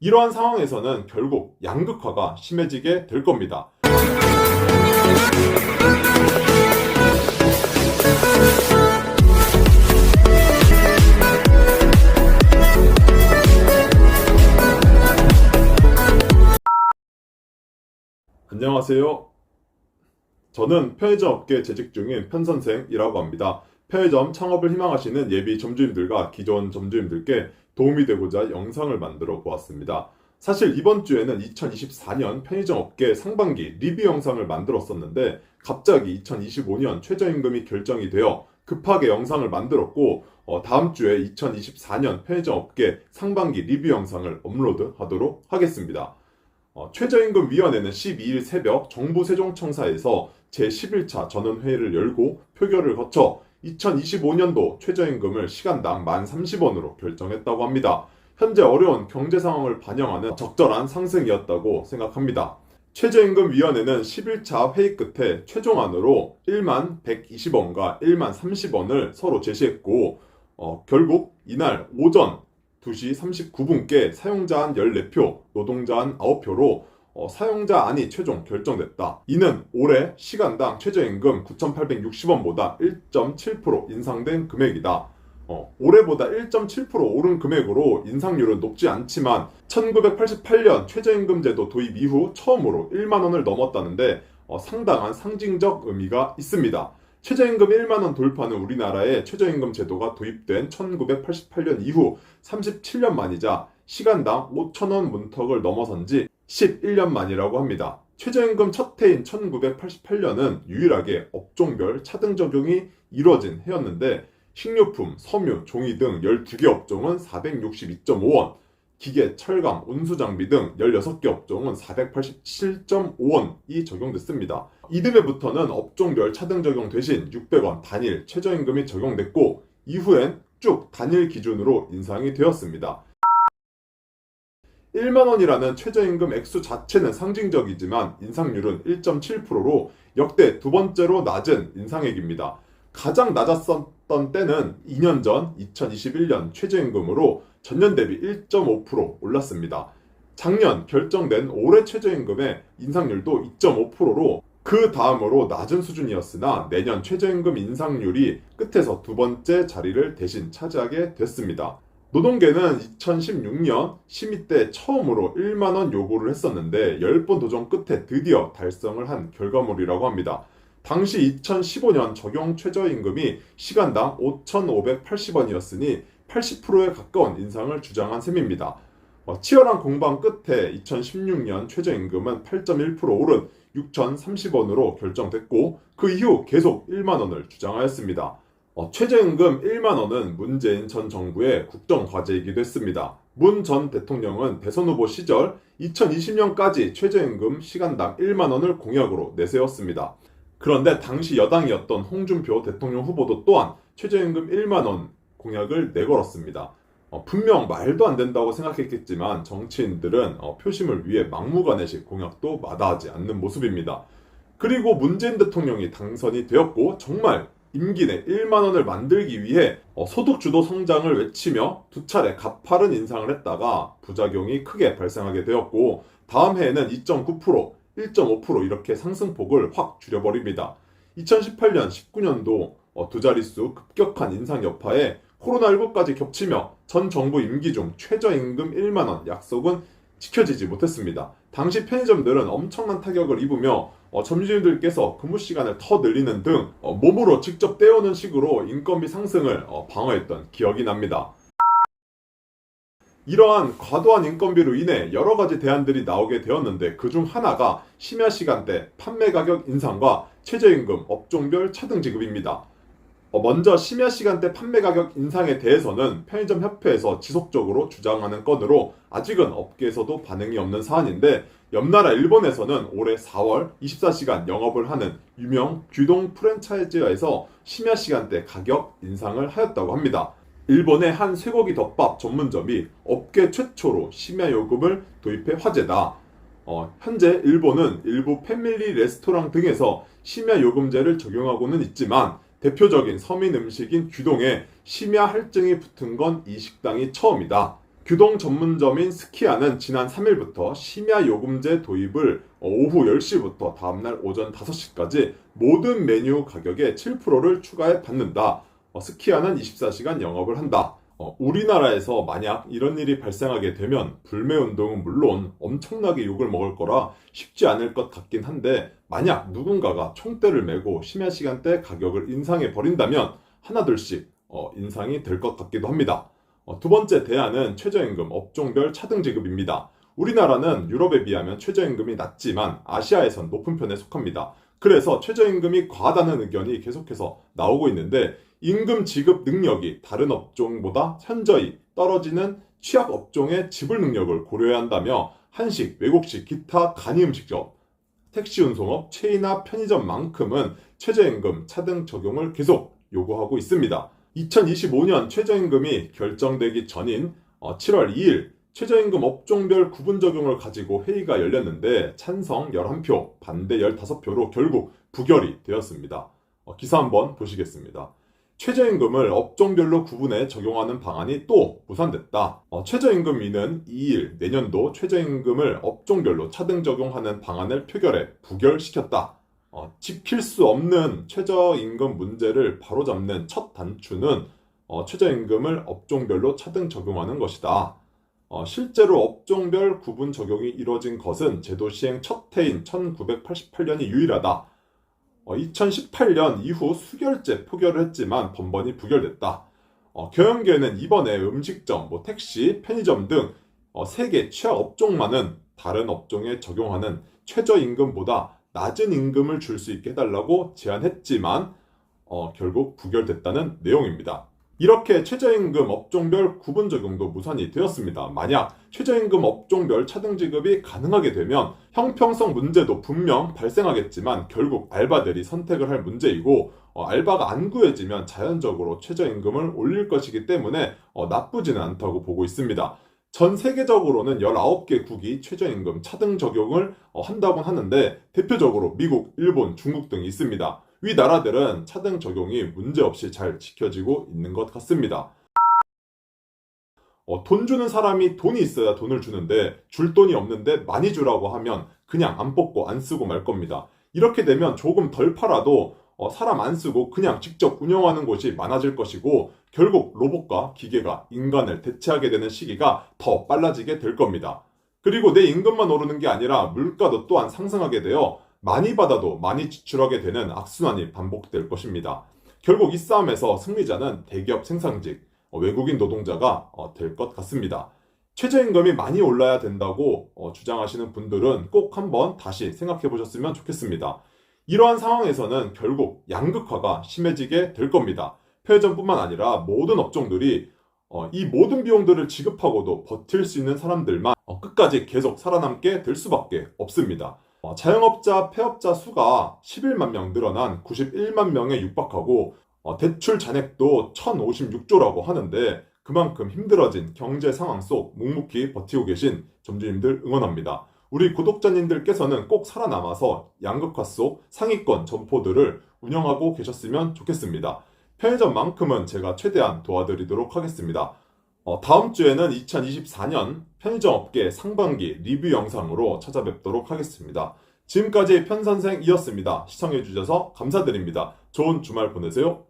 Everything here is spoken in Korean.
이러한 상황에서는 결국 양극화가 심해지게 될 겁니다. 안녕하세요. 저는 편의점 업계 재직 중인 편선생이라고 합니다. 편의점 창업을 희망하시는 예비 점주님들과 기존 점주님들께 도움이 되고자 영상을 만들어 보았습니다. 사실 이번 주에는 2024년 편의점 업계 상반기 리뷰 영상을 만들었었는데 갑자기 2025년 최저임금이 결정이 되어 급하게 영상을 만들었고 어, 다음 주에 2024년 편의점 업계 상반기 리뷰 영상을 업로드 하도록 하겠습니다. 어, 최저임금위원회는 12일 새벽 정부 세종청사에서 제11차 전원회의를 열고 표결을 거쳐 2025년도 최저임금을 시간당 1,030원으로 결정했다고 합니다. 현재 어려운 경제 상황을 반영하는 적절한 상승이었다고 생각합니다. 최저임금위원회는 11차 회의 끝에 최종안으로 1만 120원과 1만 30원을 서로 제시했고 어, 결국 이날 오전 2시 39분께 사용자 한 14표, 노동자 한 9표로 어, 사용자 안이 최종 결정됐다. 이는 올해 시간당 최저임금 9,860원보다 1.7% 인상된 금액이다. 어, 올해보다 1.7% 오른 금액으로 인상률은 높지 않지만 1988년 최저임금 제도 도입 이후 처음으로 1만 원을 넘었다는데 어, 상당한 상징적 의미가 있습니다. 최저임금 1만 원 돌파는 우리나라의 최저임금 제도가 도입된 1988년 이후 37년 만이자 시간당 5천 원 문턱을 넘어선 지 11년 만이라고 합니다. 최저임금 첫 해인 1988년은 유일하게 업종별 차등 적용이 이뤄진 해였는데 식료품, 섬유, 종이 등 12개 업종은 462.5원, 기계, 철강, 운수장비 등 16개 업종은 487.5원이 적용됐습니다. 이듬해부터는 업종별 차등 적용 대신 600원 단일 최저임금이 적용됐고 이후엔 쭉 단일 기준으로 인상이 되었습니다. 1만 원이라는 최저임금 액수 자체는 상징적이지만 인상률은 1.7%로 역대 두 번째로 낮은 인상액입니다. 가장 낮았었던 때는 2년 전 2021년 최저임금으로 전년 대비 1.5% 올랐습니다. 작년 결정된 올해 최저임금의 인상률도 2.5%로 그 다음으로 낮은 수준이었으나 내년 최저임금 인상률이 끝에서 두 번째 자리를 대신 차지하게 됐습니다. 노동계는 2016년 심의 때 처음으로 1만원 요구를 했었는데 10번 도전 끝에 드디어 달성을 한 결과물이라고 합니다. 당시 2015년 적용 최저임금이 시간당 5,580원이었으니 80%에 가까운 인상을 주장한 셈입니다. 어, 치열한 공방 끝에 2016년 최저임금은 8.1% 오른 6,030원으로 결정됐고 그 이후 계속 1만원을 주장하였습니다. 어, 최저임금 1만 원은 문재인 전 정부의 국정 과제이기도 했습니다. 문 전 대통령은 대선 후보 시절 2020년까지 최저임금 시간당 1만 원을 공약으로 내세웠습니다. 그런데 당시 여당이었던 홍준표 대통령 후보도 또한 최저임금 1만 원 공약을 내걸었습니다. 어, 분명 말도 안 된다고 생각했겠지만 정치인들은 어, 표심을 위해 막무가내식 공약도 마다하지 않는 모습입니다. 그리고 문재인 대통령이 당선이 되었고 정말 임기 내 1만 원을 만들기 위해 어, 소득 주도 성장을 외치며 두 차례 가파른 인상을 했다가 부작용이 크게 발생하게 되었고 다음 해에는 2.9%, 1.5% 이렇게 상승폭을 확 줄여버립니다. 2018년, 19년도 어, 두 자릿수 급격한 인상 여파에 코로나19까지 겹치며 전 정부 임기 중 최저임금 1만원 약속은 지켜지지 못했습니다. 당시 편의점들은 엄청난 타격을 입으며 어, 점주님들께서 근무 시간을 더 늘리는 등 어, 몸으로 직접 떼어오는 식으로 인건비 상승을 어, 방어했던 기억이 납니다. 이러한 과도한 인건비로 인해 여러 가지 대안들이 나오게 되었는데 그중 하나가 심야 시간대 판매 가격 인상과 최저임금 업종별 차등 지급입니다. 어, 먼저 심야 시간대 판매 가격 인상에 대해서는 편의점 협회에서 지속적으로 주장하는 건으로 아직은 업계에서도 반응이 없는 사안인데 옆나라 일본에서는 올해 4월 24시간 영업을 하는 유명 규동 프랜차이즈에서 심야 시간대 가격 인상을 하였다고 합니다. 일본의 한 쇠고기 덮밥 전문점이 업계 최초로 심야 요금을 도입해 화제다. 어, 현재 일본은 일부 패밀리 레스토랑 등에서 심야 요금제를 적용하고는 있지만 대표적인 서민 음식인 규동에 심야 할증이 붙은 건 이 식당이 처음이다. 규동 전문점인 스키야는 지난 3일부터 심야 요금제 도입을 어, 오후 10시부터 다음날 오전 5시까지 모든 메뉴 가격에 7%를 추가해 받는다. 어, 스키야는 24시간 영업을 한다. 어, 우리나라에서 만약 이런 일이 발생하게 되면 불매 운동은 물론 엄청나게 욕을 먹을 거라 쉽지 않을 것 같긴 한데 만약 누군가가 총대를 메고 심야 시간대 가격을 인상해 버린다면 하나둘씩 어, 인상이 될 것 같기도 합니다. 어, 두 번째 대안은 최저임금 업종별 차등 지급입니다. 우리나라는 유럽에 비하면 최저임금이 낮지만 아시아에선 높은 편에 속합니다. 그래서 최저임금이 과하다는 의견이 계속해서 나오고 있는데 임금 지급 능력이 다른 업종보다 현저히 떨어지는 취약 업종의 지불 능력을 고려해야 한다며 한식, 외국식, 기타 간이 음식점, 택시 운송업, 체이나 편의점만큼은 최저임금 차등 적용을 계속 요구하고 있습니다. 2025년 최저임금이 결정되기 전인 어, 7월 2일 최저임금 업종별 구분 적용을 가지고 회의가 열렸는데 찬성 11표, 반대 15표로 결국 부결이 되었습니다. 어, 기사 한번 보시겠습니다. 최저임금을 업종별로 구분해 적용하는 방안이 또 무산됐다. 어, 최저임금 위는 2일 내년도 최저임금을 업종별로 차등 적용하는 방안을 표결해 부결시켰다. 어, 지킬 수 없는 최저임금 문제를 바로잡는 첫 단추는 어, 최저임금을 업종별로 차등 적용하는 것이다. 어, 실제로 업종별 구분 적용이 이뤄진 것은 제도 시행 첫 해인 1988년이 유일하다. 2018년 이후 수결제 포결을 했지만 번번이 부결됐다. 어, 경영계는 이번에 음식점, 뭐 택시, 편의점 등 어, 세개 취약 업종만은 다른 업종에 적용하는 최저임금보다 낮은 임금을 줄 수 있게 해달라고 제안했지만 어, 결국 부결됐다는 내용입니다. 이렇게 최저임금 업종별 구분 적용도 무산이 되었습니다. 만약 최저임금 업종별 차등 지급이 가능하게 되면 형평성 문제도 분명 발생하겠지만 결국 알바들이 선택을 할 문제이고 어, 알바가 안 구해지면 자연적으로 최저임금을 올릴 것이기 때문에 어, 나쁘지는 않다고 보고 있습니다. 전 세계적으로는 19개 국이 최저임금 차등 적용을 어, 한다고 하는데 대표적으로 미국, 일본, 중국 등이 있습니다. 위 나라들은 차등 적용이 문제없이 잘 지켜지고 있는 것 같습니다. 어, 돈 주는 사람이 돈이 있어야 돈을 주는데 줄 돈이 없는데 많이 주라고 하면 그냥 안 뽑고 안 쓰고 말 겁니다. 이렇게 되면 조금 덜 팔아도 어, 사람 안 쓰고 그냥 직접 운영하는 곳이 많아질 것이고 결국 로봇과 기계가 인간을 대체하게 되는 시기가 더 빨라지게 될 겁니다. 그리고 내 임금만 오르는 게 아니라 물가도 또한 상승하게 되어 많이 받아도 많이 지출하게 되는 악순환이 반복될 것입니다. 결국 이 싸움에서 승리자는 대기업 생산직, 어, 외국인 노동자가 어, 될것 같습니다. 최저임금이 많이 올라야 된다고 어, 주장하시는 분들은 꼭 한번 다시 생각해 보셨으면 좋겠습니다. 이러한 상황에서는 결국 양극화가 심해지게 될 겁니다. 편의점뿐만 아니라 모든 업종들이 어, 이 모든 비용들을 지급하고도 버틸 수 있는 사람들만 어, 끝까지 계속 살아남게 될 수밖에 없습니다. 어, 자영업자, 폐업자 수가 11만 명 늘어난 91만 명에 육박하고 어, 대출 잔액도 1056조라고 하는데 그만큼 힘들어진 경제 상황 속 묵묵히 버티고 계신 점주님들 응원합니다. 우리 구독자님들께서는 꼭 살아남아서 양극화 속 상위권 점포들을 운영하고 계셨으면 좋겠습니다. 편의점만큼은 제가 최대한 도와드리도록 하겠습니다. 어, 다음 주에는 2024년 편의점 업계 상반기 리뷰 영상으로 찾아뵙도록 하겠습니다. 지금까지 편선생이었습니다. 시청해주셔서 감사드립니다. 좋은 주말 보내세요.